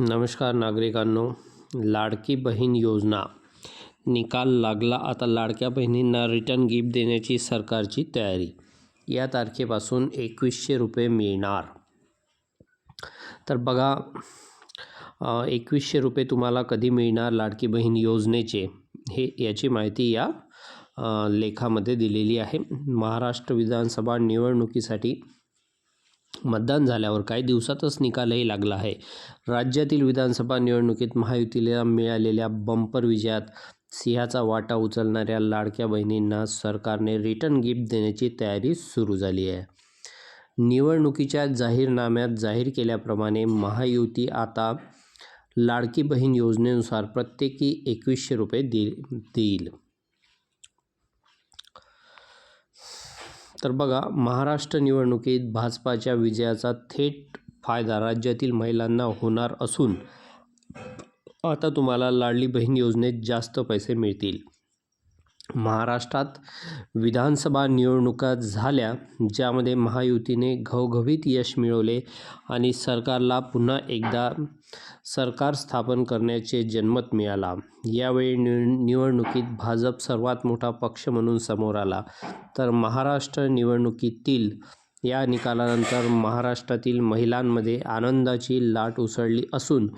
नमस्कार नागरिकांनो. लाडकी बहीण योजना. निकाल लागला आता लाडक्या बहिणींना रिटर्न गिफ्ट देण्याची सरकारची तयारी. या तारखेपासून एकवीसशे रुपये मिळणार. तर बघा एकवीसशे रुपये तुम्हाला कधी मिळणार लाडकी बहीण योजनेचे हे याची माहिती या लेखामध्ये दिलेली आहे. महाराष्ट्र विधानसभा निवडणुकीसाठी मतदान झाल्यावर काही दिवसातच निकालही लागला आहे. राज्यातील विधानसभा निवडणुकीत महायुतीला मिळालेल्या बंपर विजयात सिंहाचा वाटा उचलणाऱ्या लाडक्या बहिणींना सरकारने रिटर्न गिफ्ट देण्याची तयारी सुरू झाली आहे. निवडणुकीच्या जाहीरनाम्यात जाहीर केल्याप्रमाणे महायुती आता लाडकी बहीण योजनेनुसार प्रत्येकी एकवीसशे रुपये दे देईल. तर बघा महाराष्ट्र निवडणुकीत भाजपाच्या विजयाचा थेट फायदा राज्यातील महिलांना होणार असून आता तुम्हाला लाडली बहीण योजनेत जास्त पैसे मिळतील. महाराष्ट्रात विधानसभा निवडणुका झाल्या ज्यामध्ये महायुतीने घवघवीत यश मिळवले आणि सरकारला पुन्हा एकदा सरकार स्थापन करण्याचे जनमत मिळाला. यावेळी निव निवडणुकीत भाजप सर्वात मोठा पक्ष म्हणून समोर आला. तर महाराष्ट्र निवडणुकीतील या निकालानंतर महाराष्ट्रातील महिलांमध्ये आनंदाची लाट उसळली असून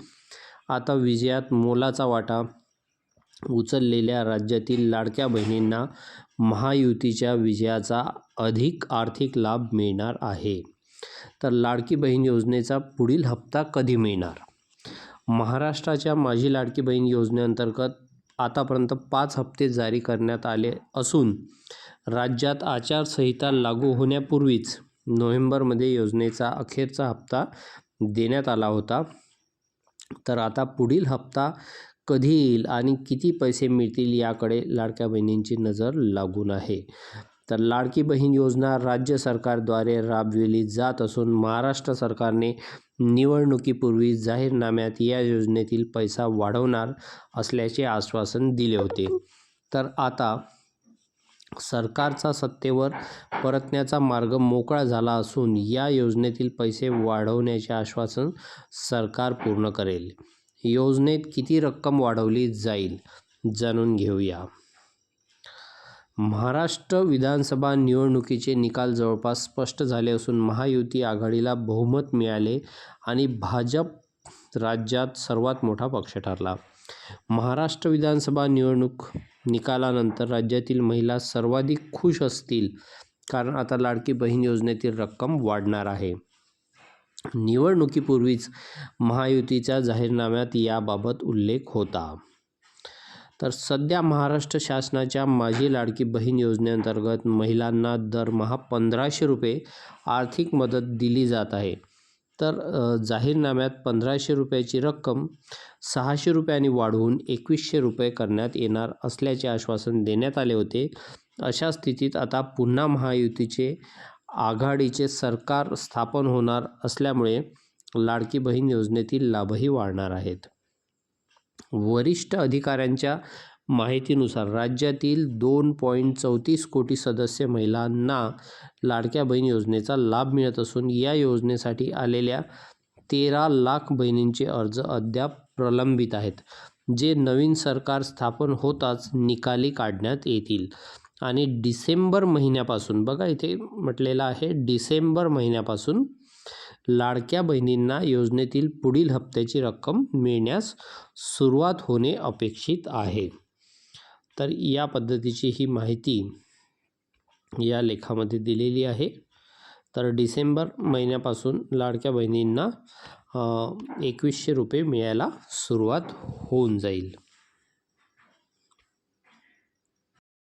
आता विजयात मोलाचा वाटा उचललेल्या राज्यातील लाडक्या बहिणींना महायुतीच्या विजयाचा अधिक आर्थिक लाभ मिळणार आहे. तर लाडकी बहीण योजनेचा पुढील हप्ता कधी मिळणार? महाराष्ट्राच्या माझी लाडकी बहीण योजनेअंतर्गत आतापर्यंत पाच हप्ते जारी करण्यात आले असून राज्यात आचारसंहिता लागू होण्यापूर्वीच नोव्हेंबरमध्ये योजनेचा अखेरचा हप्ता देण्यात आला होता. तर आता पुढील हप्ता कधी येईल आणि किती पैसे मिळतील याकडे लाडक्या बहिणींची नजर लागून आहे. तर लाडकी बहीण योजना राज्य सरकारद्वारे राबविली जात असून महाराष्ट्र सरकारने निवडणुकीपूर्वी जाहीरनाम्यात या योजनेतील पैसा वाढवणार असल्याचे आश्वासन दिले होते. तर आता सरकारचा सत्तेवर परतण्याचा मार्ग मोकळा झाला असून या योजनेतील पैसे वाढवण्याचे आश्वासन सरकार पूर्ण करेल. योजनेत किती रक्कम वाढवली जाईल जाणून घेऊया. महाराष्ट्र विधानसभा निवडणुकीचे निकाल जवळपास स्पष्ट झाले असून महायुती आघाडीला बहुमत मिळाले आणि भाजप राज्यात सर्वात मोठा पक्ष ठरला. महाराष्ट्र विधानसभा निवडणूक निकालानंतर राज्यातील महिला सर्वाधिक खुश असतील कारण आता लाडकी बहीण योजनेतील रक्कम वाढणार आहे. निवडणुकीपूर्वीच महायुतीच्या जाहीरनाम्यात याबाबत उल्लेख होता. तर सध्या महाराष्ट्र शासनाच्या माझी लाडकी बहीण योजनेअंतर्गत महिलांना दरमहा पंधराशे रुपये आर्थिक मदत दिली जात आहे. तर जाहीरनाम्यात पंधराशे रुपयाची रक्कम सहाशे रुपयांनी वाढवून एकवीसशे रुपये करण्यात येणार असल्याचे आश्वासन देण्यात आले होते. अशा स्थितीत आता पुन्हा महायुतीचे आघाडीचे सरकार स्थापन होणार असल्यामुळे लाडकी बहीण योजनेतील लाभही वाढणार आहेत. वरिष्ठ अधिकाऱ्यांच्या माहितीनुसार राज्यातील दोन पॉईंट चौतीस कोटी सदस्य महिलांना लाडक्या बहीण योजनेचा लाभ मिळत असून या योजनेसाठी आलेल्या तेरा लाख बहिणींचे अर्ज अद्याप प्रलंबित आहेत जे नवीन सरकार स्थापन होताच निकाली काढण्यात येतील. आणि डिसेंबर महिन्यापासून बघा इथे म्हटलेलं आहे डिसेंबर महिन्यापासून लाडक्या बहिणींना योजनेतील पुढील हप्त्याची रक्कम मिळण्यास सुरुवात होणे अपेक्षित आहे. तर या पद्धतीची ही माहिती या लेखामध्ये दिलेली आहे. तर डिसेंबर महिन्यापासून लाडक्या बहिणींना एकवीसशे रुपये मिळायला सुरुवात होऊन जाईल.